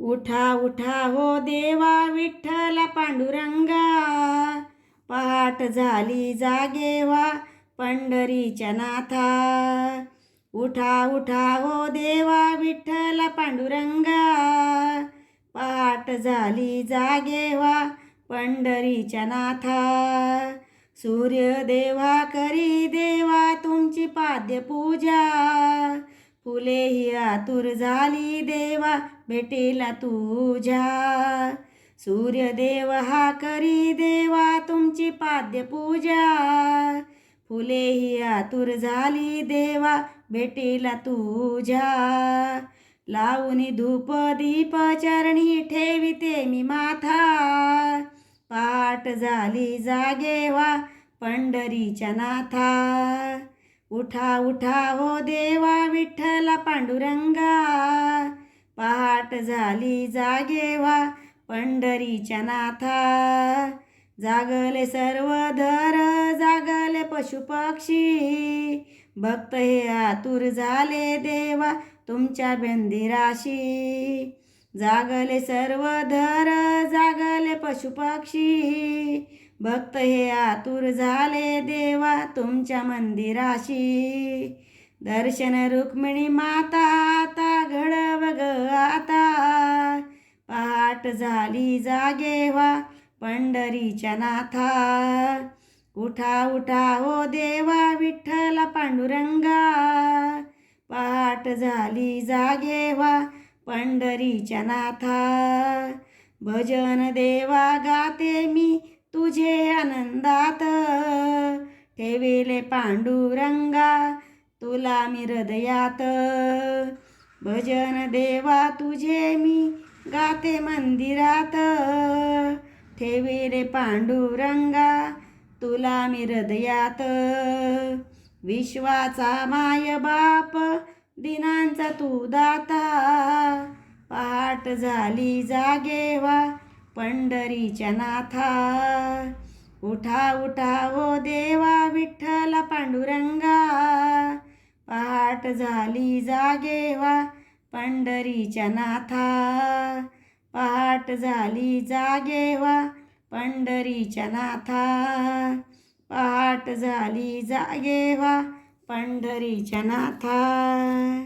उठा उठा हो देवा विठ्ठला पांडुरंगा. पहाट झाली जागेवा पंढरीच्या नाथा. उठा उठा हो देवा विठ्ठला पांडुरंगा. पहाट झाली जागेवा पंढरीच्या नाथा. सूर्यदेवा करी देवा तुमची पाद्यपूजा. फुले ही आतुर झाली देवा भेटेला तुझ्या सूर्यदेव हा करी देवा तुमची पाद्यपूजा फुले ही आतुर झाली देवा भेटेला तुझ्या लावणी धूप दीप चरणी ठेविते मी माथा. पाठ झाली जागेवा पंढरीच्या नाथा. उठा उठा हो देवा विठ्ठला पांडुरंगा. पहाट झाली जागेवा पंढरीच्या नाथा. जागले सर्व धर जागले पशुपक्षी भक्त हे आतुर झाले देवा तुमच्या बेंदिराशी. जागले सर्व धर जागले पशुपक्षी भक्त हे आतुर झाले देवा तुमच्या मंदिराशी. दर्शन रुक्मिणी माता आता घडव झाली जागे व्हा पंढरीच्या नाथा. उठा उठा हो देवा विठ्ठला पांडुरंगा. पहाट झाली जागे व्हा पंढरीच्या नाथा. भजन देवा गाते मी तुझे आनंदात. ठेविले पांडुरंगा तुला मी हृदयात. भजन देवा तुझे मी ते मंदिरात. ठेवी रे पांडुरंगा तुला मी हृदयात. विश्वाचा माय बाप दिनांचा तू दाता. पहाट झाली जागेवा पंढरीच्या नाथा. उठा उठा ओ देवा विठ्ठला पांडुरंगा. पहाट झाली जागेवा पंढरीच्या नाथा. पहाट झाली जागे पंढरीच्या नाथा. पहाट झाली जागे पंढरीच्या नाथा.